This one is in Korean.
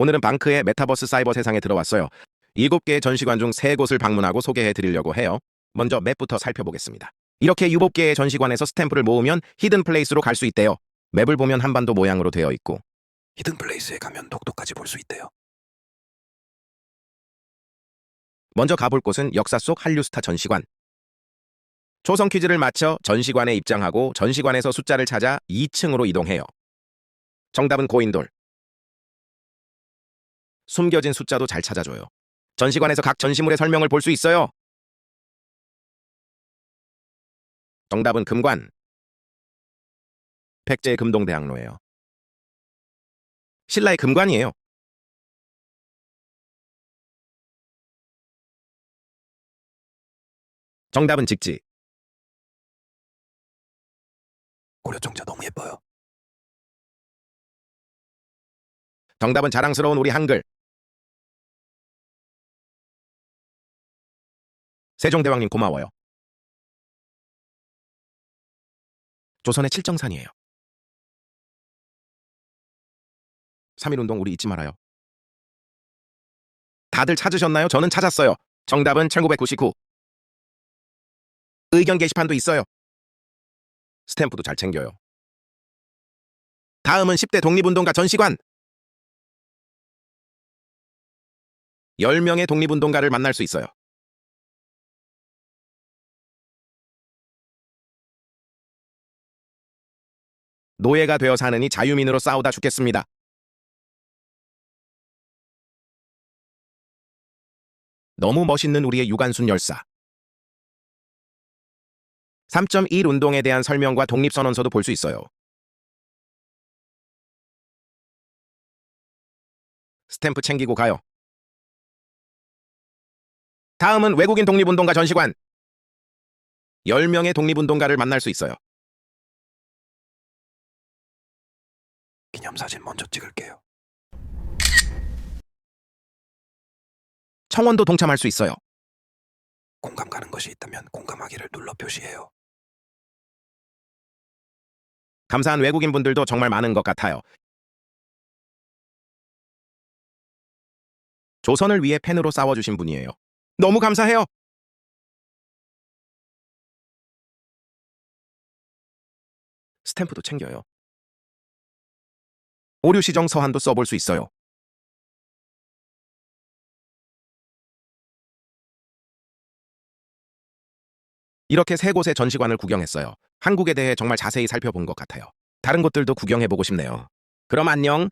오늘은 방크의 메타버스 사이버 세상에 들어왔어요. 7개의 전시관 중 3곳을 방문하고 소개해 드리려고 해요. 먼저 맵부터 살펴보겠습니다. 이렇게 7개의 전시관에서 스탬프를 모으면 히든 플레이스로 갈 수 있대요. 맵을 보면 한반도 모양으로 되어 있고 히든 플레이스에 가면 독도까지 볼 수 있대요. 먼저 가볼 곳은 역사 속 한류스타 전시관. 초성 퀴즈를 맞춰 전시관에 입장하고 전시관에서 숫자를 찾아 2층으로 이동해요. 정답은 고인돌. 숨겨진 숫자도 잘 찾아줘요. 전시관에서 각 전시물의 설명을 볼 수 있어요. 정답은 금관. 백제 금동대학로예요. 신라의 금관이에요. 정답은 직지. 고려정자 너무 예뻐요. 정답은 자랑스러운 우리 한글. 세종대왕님 고마워요. 조선의 칠정산이에요. 3.1운동 우리 잊지 말아요. 다들 찾으셨나요? 저는 찾았어요. 정답은 1999. 의견 게시판도 있어요. 스탬프도 잘 챙겨요. 다음은 10대 독립운동가 전시관. 10명의 독립운동가를 만날 수 있어요. 노예가 되어 사느니 자유민으로 싸우다 죽겠습니다. 너무 멋있는 우리의 유관순 열사. 3.1 운동에 대한 설명과 독립선언서도 볼 수 있어요. 스탬프 챙기고 가요. 다음은 외국인 독립운동가 전시관. 10명의 독립운동가를 만날 수 있어요. 기념사진 먼저 찍을게요. 청원도 동참할 수 있어요. 공감 가는 것이 있다면 공감하기를 눌러 표시해요. 감사한 외국인 분들도 정말 많은 것 같아요. 조선을 위해 펜으로 싸워주신 분이에요. 너무 감사해요. 스탬프도 챙겨요. 오류 시정 서한도 써볼 수 있어요. 이렇게 세 곳의 전시관을 구경했어요. 한국에 대해 정말 자세히 살펴본 것 같아요. 다른 곳들도 구경해보고 싶네요. 그럼 안녕.